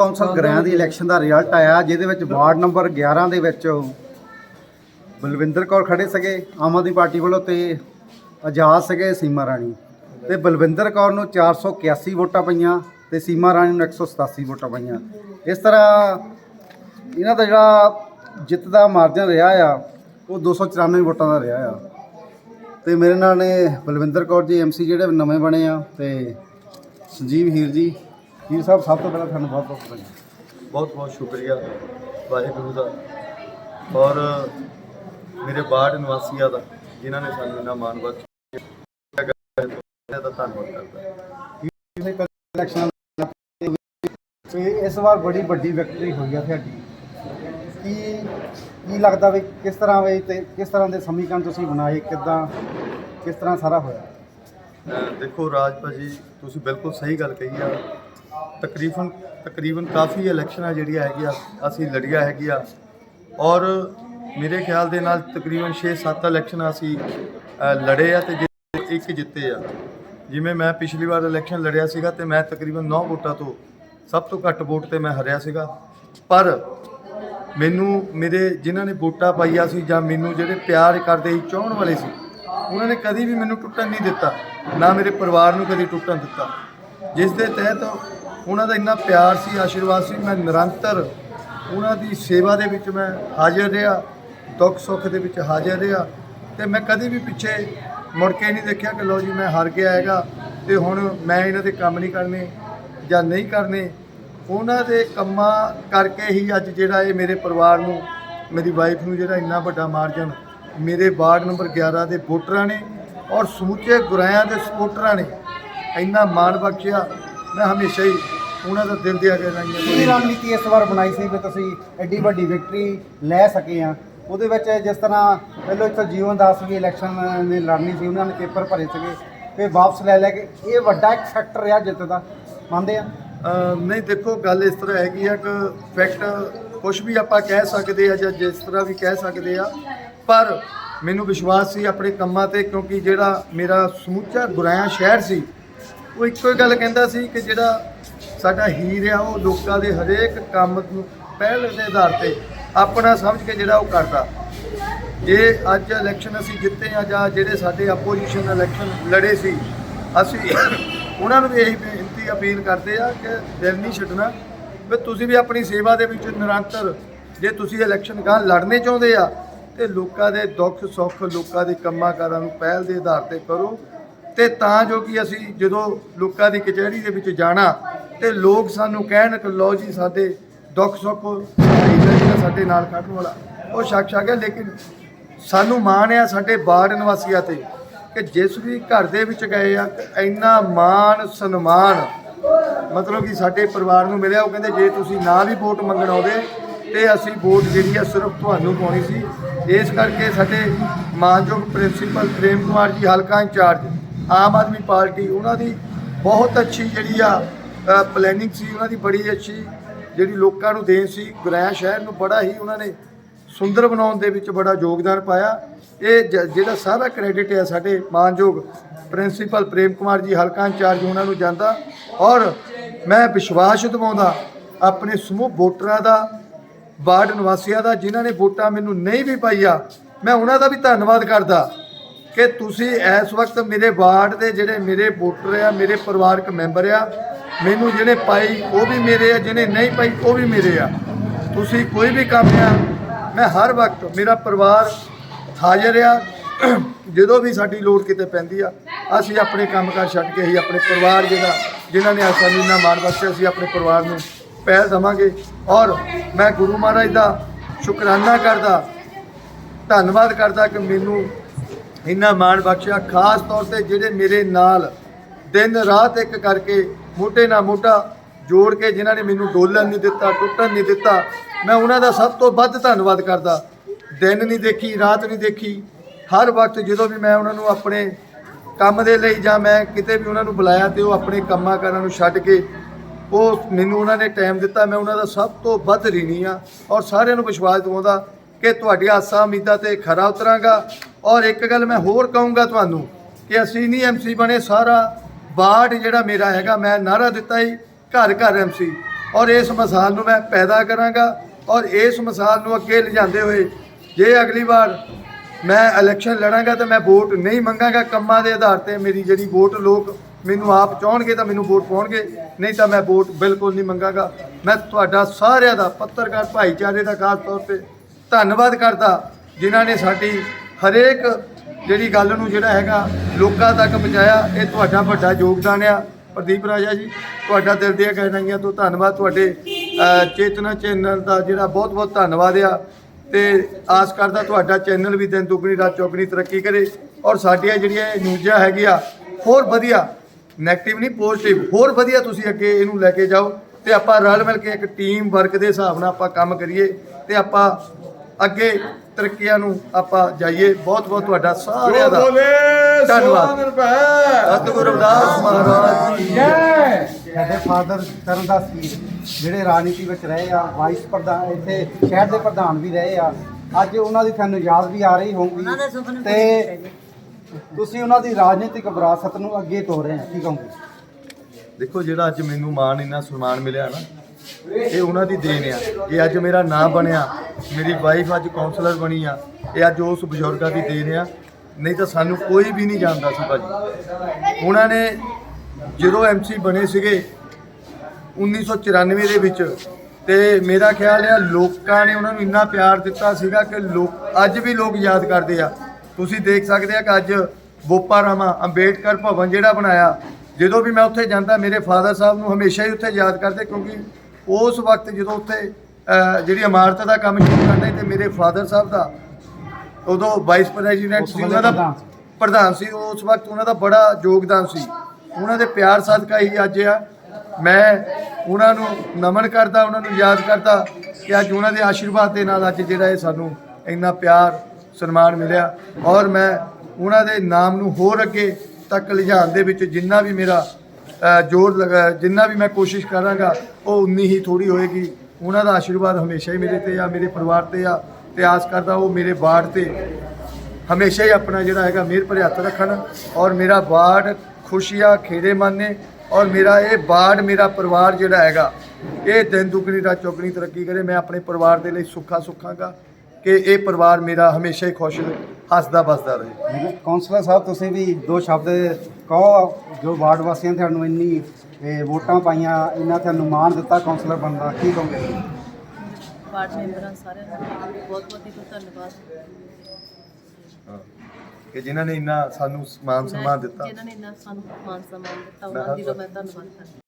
Council ਗ੍ਰਾਂ ਦੀ election ਦਾ ਰਿਜ਼ਲਟ ਆਇਆ ਜਿਹਦੇ ਵਿੱਚ ਵਾਰਡ ਨੰਬਰ 11 ਦੇ ਵਿੱਚ ਬਲਵਿੰਦਰ ਕੌਰ ਖੜੇ ਸੀਗੇ ਆਮ ਆਦਮੀ ਪਾਰਟੀ ਵੱਲੋਂ ਤੇ ਆਜ਼ਾਦ ਸੀਗੇ ਸੀਮਾ ਰਾਣੀ। ਤੇ ਬਲਵਿੰਦਰ ਕੌਰ ਨੂੰ 481 ਵੋਟਾਂ ਪਈਆਂ ਤੇ ਸੀਮਾ ਰਾਣੀ ਨੂੰ 187 ਵੋਟਾਂ ਪਈਆਂ। ਇਸ ਤਰ੍ਹਾਂ ਇਹਨਾਂ ਦਾ ਜਿਹੜਾ ਜਿੱਤ ਦਾ ਮਾਰਜਨ ਰਿਹਾ ਆ ਉਹ 294 ਵੋਟਾਂ ਦਾ ਰਿਹਾ ਆ। ਤੇ ਮੇਰੇ ਨਾਲ ਨੇ ਬਲਵਿੰਦਰ ਕੌਰ ਜੀ ਐਮਸੀ ਜਿਹੜੇ ਨਵੇਂ ਬਣੇ ਆ ਤੇ ਸੰਜੀਵ ਹੀਰ ਜੀ ਹੀਰ ਸਾਹਿਬ ਸਭ ਤੋਂ ਪਹਿਲਾਂ ਤੁਹਾਨੂੰ ਬਹੁਤ ਬਹੁਤ ਵਧਾਈਆਂ। ਬਹੁਤ ਬਹੁਤ ਸ਼ੁਕਰੀਆ ਵਾਹਿਗੁਰੂ ਦਾ। ਔਰ ਮੇਰੇ ਬਾੜ ਨਿਵਾਸੀਆਂ ਦਾ ਜਿਨ੍ਹਾਂ ਨੇ ਸਾਨੂੰ ਇੰਨਾ ਮਾਣ ਬਖਸ਼ਿਆ ਦਾ ਧੰਨਵਾਦ ਕਰਦਾ। ਇਲੈਕਸ਼ਨ ਤੇ ਇਸ ਵਾਰ ਬੜੀ ਵੱਡੀ ਵਿਕਟਰੀ ਹੋਈ ਆ ਤੁਹਾਡੀ। ਕੀ ਕੀ ਲੱਗਦਾ ਵੀ ਕਿਸ ਤਰ੍ਹਾਂ ਵੀ ਤੇ ਕਿਸ ਤਰ੍ਹਾਂ ਦੇ ਸਮੀਕਰਨ ਤੁਸੀਂ ਬਣਾਏ ਕਿੱਦਾਂ ਕਿਸ ਤਰ੍ਹਾਂ ਸਾਰਾ ਹੋਇਆ? ਦੇਖੋ ਰਾਜ ਭਾਜੀ ਤੁਸੀਂ ਬਿਲਕੁਲ ਸਹੀ ਗੱਲ ਕਹੀ ਆ। ਤਕਰੀਬਨ ਤਕਰੀਬਨ ਕਾਫੀ ਇਲੈਕਸ਼ਨਾਂ ਜਿਹੜੀਆਂ ਹੈਗੀਆਂ, ਅਸੀਂ ਲੜੀਆਂ ਹੈਗੀਆਂ। ਔਰ ਮੇਰੇ ਖਿਆਲ ਦੇ ਨਾਲ ਤਕਰੀਬਨ 6-7 ਇਲੈਕਸ਼ਨਾਂ ਅਸੀਂ ਲੜੇ ਆ ਤੇ ਜਿ- ਇੱਕ ਜਿੱਤੇ ਆ। ਜਿਵੇਂ ਮੈਂ ਪਿਛਲੀ ਵਾਰ ਇਲੈਕਸ਼ਨ ਲੜਿਆ ਸੀਗਾ ਤੇ ਮੈਂ ਤਕਰੀਬਨ 9 ਵੋਟਾਂ ਤੋਂ ਸਭ ਤੋਂ ਘੱਟ ਵੋਟ ਤੇ ਮੈਂ ਹਰਿਆ ਸੀਗਾ। ਪਰ ਮੈਨੂੰ, ਮੇਰੇ ਜਿਨ੍ਹਾਂ ਨੇ ਵੋਟਾਂ ਪਾਈਆਂ ਸੀ ਜਾਂ ਮੈਨੂੰ ਜਿਹੜੇ ਪਿਆਰ ਕਰਦੇ ਸੀ, ਚਾਹਣ ਵਾਲੇ ਸੀ, ਉਹਨਾਂ ਨੇ ਕਦੀ ਵੀ ਮੈਨੂੰ ਟੁੱਟਣ ਨਹੀਂ ਦਿੱਤਾ। ਨਾ ਮੇਰੇ ਪਰਿਵਾਰ ਨੂੰ ਕਦੀ ਟੁੱਟਣ ਦਿੱਤਾ। ਜਿਸ ਦੇ ਤਹਿਤ ਉਹਨਾਂ ਦਾ ਇੰਨਾ ਪਿਆਰ ਸੀ, ਆਸ਼ੀਰਵਾਦ ਸੀ, ਮੈਂ ਨਿਰੰਤਰ ਉਹਨਾਂ ਦੀ ਸੇਵਾ ਦੇ ਵਿੱਚ ਮੈਂ ਹਾਜ਼ਰ ਰਿਹਾ, ਦੁੱਖ ਸੁੱਖ ਦੇ ਵਿੱਚ ਹਾਜ਼ਰ ਰਿਹਾ ਤੇ ਮੈਂ ਕਦੀ ਵੀ ਪਿੱਛੇ ਮੁੜ ਕੇ ਨਹੀਂ ਦੇਖਿਆ ਕਿ ਲੋ ਜੀ ਮੈਂ ਹਾਰ ਗਿਆ ਹੈਗਾ ਤੇ ਹੁਣ ਮੈਂ ਇਹਨਾਂ ਦੇ ਕੰਮ ਨਹੀਂ ਕਰਨੇ ਜਾਂ ਨਹੀਂ ਕਰਨੇ। ਉਹਨਾਂ ਦੇ ਕੰਮਾਂ ਕਰਕੇ ਹੀ ਅੱਜ ਜਿਹੜਾ ਇਹ ਮੇਰੇ ਪਰਿਵਾਰ ਨੂੰ, ਮੇਰੀ ਵਾਈਫ ਨੂੰ ਜਿਹੜਾ ਇੰਨਾ ਵੱਡਾ ਮਾਰਜਨ, ਮੇਰੇ ਵਾਰਡ ਨੰਬਰ 11 ਦੇ ਵੋਟਰਾਂ ਨੇ ਔਰ ਸਮੁੱਚੇ ਗੁਰਾਇਆਂ ਦੇ ਸਪੋਰਟਰਾਂ ਨੇ ਇੰਨਾ ਮਾਣ ਬਖਸ਼ਿਆ। ਮੈਂ ਹਮੇਸ਼ਾ ਹੀ ਉਹਨਾਂ ਦਾ ਦਿਲ ਦਿਆ ਕੇ ਕੀ ਰੰਗੀਆਂ ਰਣਨੀਤੀ ਇਸ ਵਾਰ ਬਣਾਈ ਸੀ ਵੀ ਤੁਸੀਂ ਐਡੀ ਵੱਡੀ ਵਿਕਟਰੀ ਲੈ ਸਕੇ ਆ? ਉਹਦੇ ਵਿੱਚ ਜਿਸ ਤਰ੍ਹਾਂ ਪਹਿਲਾਂ ਇੱਥੇ ਜੀਵਨ ਦਾਸ ਵੀ ਇਲੈਕਸ਼ਨ ਨੇ ਲੜਨੀ ਸੀ ਉਹਨਾਂ ਨੇ ਪੇਪਰ ਭਰੇ ਸੀਗੇ ਤੇ ਵਾਪਸ ਲੈ ਲੈ ਕੇ ਇਹ ਵੱਡਾ ਇੱਕ ਫੈਕਟਰ ਰਿਹਾ ਜਿੱਤ ਦਾ। ਮੰਨਦੇ ਆ? ਨਹੀਂ ਦੇਖੋ ਗੱਲ ਇਸ ਤਰ੍ਹਾਂ ਹੈਗੀ ਆ ਕਿ ਫੈਕਟ ਕੁਝ ਵੀ ਆਪਾਂ ਕਹਿ ਸਕਦੇ ਆ ਜਾਂ ਜਿਸ ਤਰ੍ਹਾਂ ਵੀ ਕਹਿ ਸਕਦੇ ਆ ਪਰ ਮੈਨੂੰ ਵਿਸ਼ਵਾਸ ਸੀ ਆਪਣੇ ਕੰਮਾਂ ਤੇ ਕਿਉਂਕਿ ਜਿਹੜਾ ਮੇਰਾ ਸਮੁੱਚਾ ਗੁਰਾਇਆ ਸ਼ਹਿਰ ਸੀ ਉਹ ਇੱਕੋ ਹੀ ਗੱਲ ਕਹਿੰਦਾ ਸੀ ਕਿ ਜਿਹੜਾ ਸਾਡਾ ਹੀਰ ਆ, ਉਹ ਲੋਕਾਂ ਦੇ ਹਰੇਕ ਕੰਮ ਨੂੰ ਪਹਿਲ ਦੇ ਆਧਾਰ ਤੇ ਆਪਣਾ ਸਮਝ ਕੇ ਜਿਹੜਾ ਉਹ ਕਰਦਾ। ਜੇ ਅੱਜ ਇਲੈਕਸ਼ਨ ਅਸੀਂ ਜਿੱਤੇ ਆ ਜਾਂ ਜਿਹੜੇ ਸਾਡੇ ਆਪੋਜੀਸ਼ਨ ਇਲੈਕਸ਼ਨ ਲੜੇ ਸੀ, ਅਸੀਂ ਉਹਨਾਂ ਨੂੰ ਵੀ ਇਹੀ ਬੇਨਤੀ, ਅਪੀਲ ਕਰਦੇ ਆ ਕਿ ਦਿਲ ਨਹੀਂ ਛੱਡਣਾ ਵੀ ਤੁਸੀਂ ਵੀ ਆਪਣੀ ਸੇਵਾ ਦੇ ਵਿੱਚ ਨਿਰੰਤਰ, ਜੇ ਤੁਸੀਂ ਇਲੈਕਸ਼ਨ ਗਾਂ ਲੜਨੇ ਚਾਹੁੰਦੇ ਆ, ਤੇ ਲੋਕਾਂ ਦੇ ਦੁੱਖ ਸੁੱਖ ਲੋਕਾਂ ਦੇ ਕੰਮਾਂ ਕਾਰਾਂ ਨੂੰ ਪਹਿਲ ਦੇ ਆਧਾਰ ਤੇ ਕਰੋ। ਤੇ ਤਾਂ ਜੋ ਕਿ ਅਸੀਂ ਜਦੋਂ ਲੋਕਾਂ ਦੀ ਕਚਹਿਰੀ ਦੇ ਵਿੱਚ ਜਾਣਾ ਤੇ ਲੋਕ ਸਾਨੂੰ ਕਹਿਣ ਕਿ ਲਓ ਜੀ ਸਾਡੇ ਦੁੱਖ ਸੁੱਖ ਜਿਹੜਾ ਸਾਡੇ ਨਾਲ ਖੜਨ ਵਾਲਾ। ਉਹ ਸ਼ਖਸ ਆ ਗਿਆ, ਲੇਕਿਨ ਸਾਨੂੰ ਮਾਣ ਆ ਸਾਡੇ ਬਾੜ ਨਿਵਾਸੀਆਂ ਤੇ ਕਿ ਜਿਸ ਵੀ ਘਰ ਦੇ ਵਿੱਚ ਗਏ ਆ, ਇੰਨਾ ਮਾਣ, ਸਨਮਾਨ, ਮਤਲਬ ਕਿ ਸਾਡੇ ਪਰਿਵਾਰ ਨੂੰ ਮਿਲਿਆ। ਉਹ ਕਹਿੰਦੇ, ਜੇ ਤੁਸੀਂ ਨਾ ਵੀ ਵੋਟ ਮੰਗਣ ਆਉਂਦੇ, ਤੇ ਅਸੀਂ ਵੋਟ ਜਿਹੜੀ ਆ ਸਿਰਫ ਤੁਹਾਨੂੰ ਪਾਉਣੀ ਸੀ। ਇਸ ਕਰਕੇ ਸਾਡੇ ਮਾਨਯੋਗ ਪ੍ਰਿੰਸੀਪਲ ਪ੍ਰੇਮ ਕੁਮਾਰ ਜੀ, ਹਲਕਾ ਇੰਚਾਰਜ ਆਮ ਆਦਮੀ ਪਾਰਟੀ, ਉਹਨਾਂ ਦੀ ਬਹੁਤ ਅੱਛੀ ਜਿਹੜੀ ਆ ਪਲੈਨਿੰਗ ਸੀ, ਉਹਨਾਂ ਦੀ ਬੜੀ ਅੱਛੀ ਜਿਹੜੀ ਲੋਕਾਂ ਨੂੰ ਦੇਣ ਸੀ। ਗੁਰੈਆ ਸ਼ਹਿਰ ਨੂੰ ਬੜਾ ਹੀ ਉਹਨਾਂ ਨੇ ਸੁੰਦਰ ਬਣਾਉਣ ਦੇ ਵਿੱਚ ਬੜਾ ਯੋਗਦਾਨ ਪਾਇਆ। ਇਹ ਜਿਹੜਾ ਸਾਰਾ ਕ੍ਰੈਡਿਟ ਹੈ ਸਾਡੇ ਮਾਨਯੋਗ ਪ੍ਰਿੰਸੀਪਲ ਪ੍ਰੇਮ ਕੁਮਾਰ ਜੀ, ਹਲਕਾ ਇੰਚਾਰਜ, ਉਹਨਾਂ ਨੂੰ ਜਾਂਦਾ। ਔਰ ਮੈਂ ਵਿਸ਼ਵਾਸ ਦਿਵਾਉਂਦਾ, ਆਪਣੇ ਸਮੂਹ ਵੋਟਰਾਂ ਦਾ, ਵਾਰਡ ਨਿਵਾਸੀਆਂ ਦਾ, ਜਿਨ੍ਹਾਂ ਨੇ ਵੋਟਾਂ ਮੈਨੂੰ ਨਹੀਂ ਵੀ ਪਾਈਆ, ਮੈਂ ਉਹਨਾਂ ਦਾ ਵੀ ਧੰਨਵਾਦ ਕਰਦਾ। ਕਿ ਤੁਸੀਂ ਇਸ ਵਕਤ ਮੇਰੇ ਵਾਰਡ ਦੇ ਜਿਹੜੇ ਮੇਰੇ ਵੋਟਰ ਆ, ਮੇਰੇ ਪਰਿਵਾਰਕ ਮੈਂਬਰ ਆ, ਮੈਨੂੰ ਜਿਹਨੇ ਪਾਈ ਉਹ ਵੀ ਮੇਰੇ ਆ, ਜਿਹਨੇ ਨਹੀਂ ਪਾਈ ਉਹ ਵੀ ਮੇਰੇ ਆ। ਤੁਸੀਂ ਕੋਈ ਵੀ ਕੰਮ ਆ, ਮੈਂ ਹਰ ਵਕਤ ਮੇਰਾ ਪਰਿਵਾਰ ਹਾਜ਼ਰ ਆ। ਜਦੋਂ ਵੀ ਸਾਡੀ ਲੋੜ ਕਿਤੇ ਪੈਂਦੀ ਆ, ਅਸੀਂ ਆਪਣੇ ਕੰਮਕਾਰ ਛੱਡ ਕੇ ਹੀ ਆਪਣੇ ਪਰਿਵਾਰ ਜਿਹੜਾ, ਜਿਨ੍ਹਾਂ ਨੇ ਸਾਨੂੰ ਇੰਨਾ ਮਾਣ ਬਖਸ਼ਿਆ, ਅਸੀਂ ਆਪਣੇ ਪਰਿਵਾਰ ਨੂੰ ਪਹਿਲ ਦੇਵਾਂਗੇ। ਔਰ ਮੈਂ ਗੁਰੂ ਮਹਾਰਾਜ ਦਾ ਸ਼ੁਕਰਾਨਾ ਕਰਦਾ, ਧੰਨਵਾਦ ਕਰਦਾ ਕਿ ਮੈਨੂੰ ਇੰਨਾ ਮਾਣ ਬਖਸ਼ਿਆ, ਖਾਸ ਤੌਰ ਤੇ ਜਿਹੜੇ ਮੇਰੇ ਨਾਲ ਦਿਨ ਰਾਤ ਇੱਕ ਕਰਕੇ ਮੋਢੇ ਨਾਲ ਮੋਢਾ ਜੋੜ ਕੇ ਜਿਨ੍ਹਾਂ ਨੇ ਮੈਨੂੰ ਡੋਲਣ ਨਹੀਂ ਦਿੱਤਾ, ਟੁੱਟਣ ਨਹੀਂ ਦਿੱਤਾ, ਮੈਂ ਉਹਨਾਂ ਦਾ ਸਭ ਤੋਂ ਵੱਧ ਧੰਨਵਾਦ ਕਰਦਾ। ਦਿਨ ਨਹੀਂ ਦੇਖੀ, ਰਾਤ ਨਹੀਂ ਦੇਖੀ, ਹਰ ਵਕਤ ਜਦੋਂ ਵੀ ਮੈਂ ਉਹਨਾਂ ਨੂੰ ਆਪਣੇ ਕੰਮ ਦੇ ਲਈ ਜਾਂ ਮੈਂ ਕਿਤੇ ਵੀ ਉਹਨਾਂ ਨੂੰ ਬੁਲਾਇਆ ਤੇ ਉਹ ਆਪਣੇ ਕੰਮਾਂ ਕਾਰਾਂ ਨੂੰ ਛੱਡ ਕੇ ਉਹ ਮੈਨੂੰ ਉਹਨਾਂ ਨੇ ਟਾਈਮ ਦਿੱਤਾ, ਮੈਂ ਉਹਨਾਂ ਦਾ ਸਭ ਤੋਂ ਵੱਧ ঋਣੀ ਆ ਔਰ ਸਾਰਿਆਂ ਨੂੰ ਵਿਸ਼ਵਾਸ ਦਿਵਾਉਂਦਾ ਕਿ ਤੁਹਾਡੀਆਂ ਆਸਾਂ ਉਮੀਦਾਂ ਤੇ ਖਰਾ ਉਤਰਾਂਗਾ। ਔਰ ਇੱਕ ਗੱਲ ਮੈਂ ਹੋਰ ਕਹੂੰਗਾ ਤੁਹਾਨੂੰ ਕਿ ਅਸੀਂ ਨਹੀਂ ਐਮਸੀ ਬਣੇ, ਸਾਰਾ ਵਾਰਡ ਜਿਹੜਾ ਮੇਰਾ ਹੈਗਾ, ਮੈਂ ਨਾਰਾ ਦਿੱਤਾ ਹੀ ਘਰ ਘਰ ਐਮਸੀ ਔਰ ਇਸ ਮਿਸਾਲ ਨੂੰ ਮੈਂ ਪੈਦਾ ਕਰਾਂਗਾ ਔਰ ਇਸ ਮਿਸਾਲ ਨੂੰ ਅੱਗੇ ਲਿਜਾਂਦੇ ਹੋਏ ਜੇ ਅਗਲੀ ਵਾਰ ਮੈਂ ਇਲੈਕਸ਼ਨ ਲੜਾਂਗਾ ਤਾਂ ਮੈਂ ਵੋਟ ਨਹੀਂ ਮੰਗਾਂਗਾ, ਕੰਮਾਂ ਦੇ ਆਧਾਰ ਤੇ ਮੇਰੀ ਜਿਹੜੀ ਵੋਟ ਲੋਕ ਮੈਨੂੰ ਆਪ ਚਾਹਣਗੇ ਤਾਂ ਮੈਨੂੰ ਵੋਟ ਪਾਉਣਗੇ, ਨਹੀਂ ਤਾਂ ਮੈਂ ਵੋਟ ਬਿਲਕੁਲ ਨਹੀਂ ਮੰਗਾਂਗਾ। ਮੈਂ ਤੁਹਾਡਾ ਸਾਰਿਆਂ ਦਾ ਪੱਤਰਕਾਰ ਭਾਈਚਾਰੇ ਦਾ ਖਾਸ ਤੌਰ ਤੇ ਧੰਨਵਾਦ ਕਰਦਾ, ਜਿਨ੍ਹਾਂ ਨੇ ਸਾਡੀ ਹਰੇਕ ਜਿਹੜੀ ਗੱਲ ਨੂੰ ਜਿਹੜਾ ਹੈਗਾ ਲੋਕਾਂ ਤੱਕ ਪਹੁੰਚਾਇਆ, ਇਹ ਤੁਹਾਡਾ ਵੱਡਾ ਯੋਗਦਾਨ ਆ। ਪ੍ਰਦੀਪ ਰਾਜਾ ਜੀ, ਤੁਹਾਡਾ ਦਿਲ ਦੀਆਂ ਗਹਿਰਾਈਆਂ ਤੋਂ ਧੰਨਵਾਦ। ਤੁਹਾਡੇ ਚੇਤਨਾ ਚੈਨਲ ਦਾ ਜਿਹੜਾ ਬਹੁਤ ਬਹੁਤ ਧੰਨਵਾਦ ਆ। ਤੇ ਆਸ ਕਰਦਾ ਤੁਹਾਡਾ ਚੈਨਲ ਵੀ ਦਿਨ ਦੁਗਣੀ, ਰਾਤ ਚੌਗਣੀ ਤਰੱਕੀ ਕਰੇ ਔਰ ਸਾਡੀਆਂ ਜਿਹੜੀਆਂ ਇਹ ਨਿਊਜ਼ਾਂ ਹੈਗੀਆਂ, ਹੋਰ ਵਧੀਆ ਨੈਗੇਟਿਵ ਨਹੀਂ ਪੋਜ਼ਿਟਿਵ ਹੋਰ ਵਧੀਆ ਤੁਸੀਂ ਅੱਗੇ ਇਹਨੂੰ ਲੈ ਕੇ ਜਾਓ। ਤੇ ਆਪਾਂ ਰਲ ਮਿਲ ਕੇ ਇੱਕ ਟੀਮ ਵਰਕ ਦੇ ਹਿਸਾਬ ਨਾਲ ਆਪਾਂ ਕੰਮ ਕਰੀਏ ਤੇ ਆਪਾਂ ਅੱਗੇ ਤਰੱਕੀਆਂ ਨੂੰ ਆਪਾਂ ਜਾਈਏ। ਬਹੁਤ ਬਹੁਤ ਤੁਹਾਡਾ ਸਾਰਿਆਂ ਦਾ ਧੰਨਵਾਦ। ਸਤਿਗੁਰੂ ਰਵਿਦਾਸ ਮਹਾਰਾਜ ਜੀ। ਸਾਡੇ ਫਾਦਰ ਕਰਨਦਾਸ ਜੀ ਜਿਹੜੇ ਰਾਜਨੀਤੀ ਵਿੱਚ ਰਹੇ ਆ ਵਾਈਸ ਪ੍ਰਧਾਨ ਇੱਥੇ ਸ਼ਹਿਰ ਦੇ ਪ੍ਰਧਾਨ ਵੀ ਰਹੇ ਆ। ਅੱਜ ਉਹਨਾਂ ਦੀ ਤੁਹਾਨੂੰ ਯਾਦ ਵੀ ਆ ਰਹੀ ਹੋਊਗੀ। ਤੇ ਤੁਸੀਂ ਉਹਨਾਂ ਦੀ ਰਾਜਨੀਤਿਕ ਵਿਰਾਸਤ ਨੂੰ ਅੱਗੇ ਤੋਰ ਰਹੇ ਆ। ਕੀ ਕਹੋਗੇ? ਦੇਖੋ ਜਿਹੜਾ ਅੱਜ ਮੈਨੂੰ ਮਾਣ ਇੰਨਾ ਸਨਮਾਨ ਮਿਲਿਆ ਨਾ ਇਹ ਉਹਨਾਂ ਦੀ ਦੇਣ ਆ। ਇਹ ਅੱਜ ਮੇਰਾ ਨਾਮ ਬਣਿਆ। ਮੇਰੀ ਵਾਈਫ ਅੱਜ ਕਾਉਂਸਲਰ ਬਣੀ ਆ। ਇਹ ਅੱਜ ਉਸ ਬਜ਼ੁਰਗਾਂ ਦੀ ਦੇਣ ਆ। ਨਹੀਂ ਤਾਂ ਸਾਨੂੰ ਕੋਈ ਵੀ ਨਹੀਂ ਜਾਣਦਾ ਸੀ ਭਾਜੀ। ਉਹਨਾਂ ਨੇ ਜਦੋਂ ਐਮਸੀ ਬਣੇ ਸੀਗੇ 1994 ਦੇ ਵਿੱਚ, ਤੇ ਮੇਰਾ ਖਿਆਲ ਹੈ ਲੋਕਾਂ ਨੇ ਉਹਨਾਂ ਨੂੰ ਇੰਨਾ ਪਿਆਰ ਦਿੱਤਾ ਸੀਗਾ ਕਿ ਲੋਕ ਅੱਜ ਵੀ ਲੋਕ ਯਾਦ ਕਰਦੇ ਆ। ਤੁਸੀਂ ਦੇਖ ਸਕਦੇ ਆ ਕਿ ਅੱਜ ਬੋਪਾ ਰਾਮਾ ਅੰਬੇਡਕਰ ਭਵਨ ਜਿਹੜਾ ਬਣਾਇਆ, ਜਦੋਂ ਵੀ ਮੈਂ ਉੱਥੇ ਜਾਂਦਾ, ਮੇਰੇ ਫਾਦਰ ਸਾਹਿਬ ਨੂੰ ਹਮੇਸ਼ਾ ਹੀ ਉੱਥੇ ਯਾਦ ਕਰਦੇ ਕਿਉਂਕਿ ਉਸ ਵਕਤ ਜਦੋਂ ਉੱਥੇ ਜਿਹੜੀ ਇਮਾਰਤ ਦਾ ਕੰਮ ਸ਼ੁਰੂ ਕਰਨਾ ਤੇ ਮੇਰੇ ਫਾਦਰ ਸਾਹਿਬ ਦਾ ਉਦੋਂ ਵਾਈਸ ਪ੍ਰੈਜ਼ੀਡੈਂਟ ਸੀ ਉਹਨਾਂ ਦਾ ਪ੍ਰਧਾਨ ਸੀ। ਉਸ ਵਕਤ ਉਹਨਾਂ ਦਾ ਬੜਾ ਯੋਗਦਾਨ ਸੀ। ਉਹਨਾਂ ਦੇ ਪਿਆਰ ਸਦਕਾ ਹੀ ਅੱਜ ਆ। ਮੈਂ ਉਹਨਾਂ ਨੂੰ ਨਮਨ ਕਰਦਾ ਉਹਨਾਂ ਨੂੰ ਯਾਦ ਕਰਦਾ ਕਿ ਅੱਜ ਉਹਨਾਂ ਦੇ ਆਸ਼ੀਰਵਾਦ ਦੇ ਨਾਲ ਅੱਜ ਜਿਹੜਾ ਇਹ ਸਾਨੂੰ ਇੰਨਾ ਪਿਆਰ ਸਨਮਾਨ ਮਿਲਿਆ। ਔਰ ਮੈਂ ਉਹਨਾਂ ਦੇ ਨਾਮ ਨੂੰ ਹੋਰ ਅੱਗੇ ਤੱਕ ਲਿਜਾਣ ਦੇ ਵਿੱਚ ਜਿੰਨਾ ਵੀ ਮੇਰਾ ਜ਼ੋਰ ਲਗਾ ਜਿੰਨਾ ਵੀ ਮੈਂ ਕੋਸ਼ਿਸ਼ ਕਰਾਂਗਾ ਉਹ ਉਨੀ ਹੀ ਥੋੜੀ ਹੋਏਗੀ। ਉਹਨਾਂ ਦਾ ਆਸ਼ੀਰਵਾਦ ਹਮੇਸ਼ਾ ਹੀ ਮੇਰੇ ਤੇ ਆ, ਮੇਰੇ ਪਰਿਵਾਰ ਤੇ ਆ। ਤੇ ਆਸ ਕਰਦਾ ਉਹ ਮੇਰੇ ਬਾੜ ਤੇ। ਹਮੇਸ਼ਾ ਹੀ ਆਪਣਾ ਜਿਹੜਾ ਹੈਗਾ ਮਿਹਰ ਭਰੇ ਹੱਥ ਰੱਖਣ ਔਰ ਮੇਰਾ ਬਾੜ ਖੁਸ਼ੀਆਂ, ਖੇੜੇ ਮੰਨੇ ਔਰ ਮੇਰਾ ਇਹ ਬਾੜ ਮੇਰਾ ਪਰਿਵਾਰ ਜਿਹੜਾ ਹੈਗਾ, ਇਹ ਦਿਨ ਦੁਗਣੀ, ਰਾਤ ਚੌਗਣੀ ਤਰੱਕੀ ਕਰੇ। ਮੈਂ ਆਪਣੇ ਪਰਿਵਾਰ ਦੇ ਲਈ ਸੁੱਖਾ ਸੁੱਖਾਂਗਾ ਕਿ ਇਹ ਪਰਿਵਾਰ ਮੇਰਾ ਹਮੇਸ਼ਾ ਹੀ ਖੁਸ਼ ਹੱਸਦਾ ਬਸਦਾ ਰਹੇ। ਕੌਂਸਲਰ ਸਾਹਿਬ, ਤੁਸੀਂ ਵੀ ਦੋ ਸ਼ਬਦ ਕਹੋ ਜੋ ਵਾਰਡ ਵਾਸੀਆਂ ਤੁਹਾਨੂੰ ਇੰਨੀ ਇਹ, ਵੋਟਾਂ ਪਾਈਆਂ ਇੰਨਾ ਤੁਹਾਨੂੰ ਮਾਣ ਦਿੱਤਾ ਕਾਉਂਸਲਰ ਬਣਨ ਦਾ ਕੀ ਕਹੋਗੇ? ਵਾਰਡ ਮੈਂਬਰਾਂ ਸਾਰਿਆਂ ਦਾ ਬਹੁਤ ਬਹੁਤ ਹੀ ਧੰਨਵਾਦ। ਕਿ ਜਿਨ੍ਹਾਂ ਨੇ ਇੰਨਾ ਸਾਨੂੰ ਮਾਨ ਸਨਮਾਨ ਦਿੱਤਾ। ਜਿਨ੍ਹਾਂ ਨੇ ਇੰਨਾ ਸਾਨੂੰ ਮਾਨ ਸਨਮਾਨ ਦਿੱਤਾ ਉਹਨਾਂ ਦੀ ਤਾਂ ਮੈਂ ਧੰਨਵਾਦ ਕਰਦੀ ਹਾਂ।